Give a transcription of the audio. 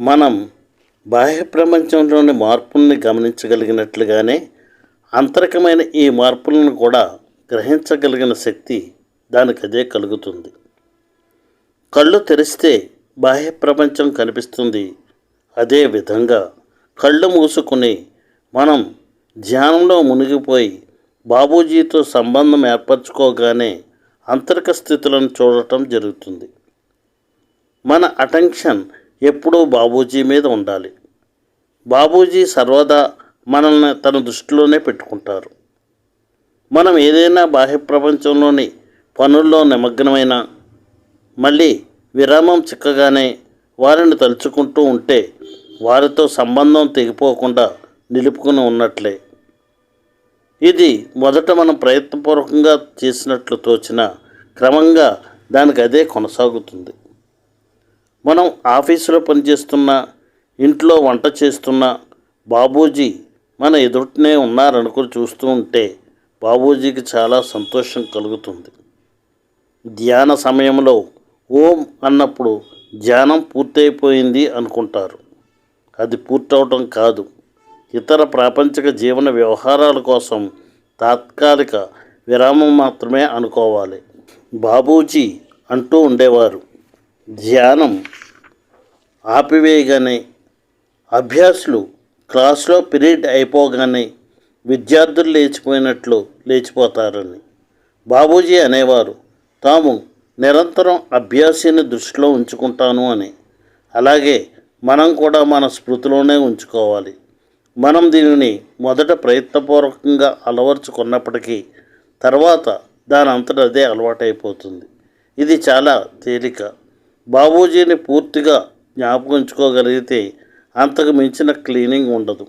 మనం బాహ్య ప్రపంచంలోని మార్పుల్ని గమనించగలిగినట్లుగానే అంతరికమైన ఈ మార్పులను కూడా గ్రహించగలిగిన శక్తి దానికి అదే కలుగుతుంది. కళ్ళు తెరిస్తే బాహ్య ప్రపంచం కనిపిస్తుంది. అదే విధంగా కళ్ళు మూసుకుని మనం ధ్యానంలో మునిగిపోయి బాబూజీతో సంబంధం ఏర్పరచుకోగానే అంతరిక స్థితులను చూడటం జరుగుతుంది. మన అటెన్షన్ ఎప్పుడూ బాబూజీ మీద ఉండాలి. బాబూజీ సర్వదా మనల్ని తన దృష్టిలోనే పెట్టుకుంటారు. మనం ఏదైనా బాహ్య ప్రపంచంలోని పనుల్లో నిమగ్నమైన మళ్ళీ విరామం చిక్కగానే వారిని తలుచుకుంటూ ఉంటే వారితో సంబంధం తెగిపోకుండా నిలుపుకుని ఉన్నట్లే. ఇది మొదట మనం ప్రయత్నపూర్వకంగా చేసినట్లు తోచిన క్రమంగా దానికి అదే కొనసాగుతుంది. మనం ఆఫీసులో పనిచేస్తున్నా ఇంట్లో వంట చేస్తున్నా బాబూజీ మన ఎదుటనే ఉన్నారనుకుని చూస్తూ ఉంటే బాబూజీకి చాలా సంతోషం కలుగుతుంది. ధ్యాన సమయంలో ఓం అన్నప్పుడు ధ్యానం పూర్తయిపోయింది అనుకుంటారు. అది పూర్తవటం కాదు. ఇతర ప్రాపంచిక జీవన వ్యవహారాల కోసం తాత్కాలిక విరామం మాత్రమే అనుకోవాలి. బాబూజీ అంటూ ఉండేవారు. ధ్యానం ఆపివేయగానే అభ్యాసులు క్లాస్లో పీరియడ్ అయిపోగానే విద్యార్థులు లేచిపోయినట్లు లేచిపోతారని. బాబూజీ అనేవారు తాము నిరంతరం అభ్యాసిని దృష్టిలో ఉంచుకుంటాను అని. అలాగే మనం కూడా మన స్మృతిలోనే ఉంచుకోవాలి. మనం దీనిని మొదట ప్రయత్నపూర్వకంగా అలవర్చుకున్నప్పటికీ తర్వాత దాని అంతట అదే అలవాటైపోతుంది. ఇది చాలా తేలిక. బాబూజీని పూర్తిగా జ్ఞాపకం ఉంచుకోగలిగితే అంతకు మించిన క్లీనింగ్ ఉండదు.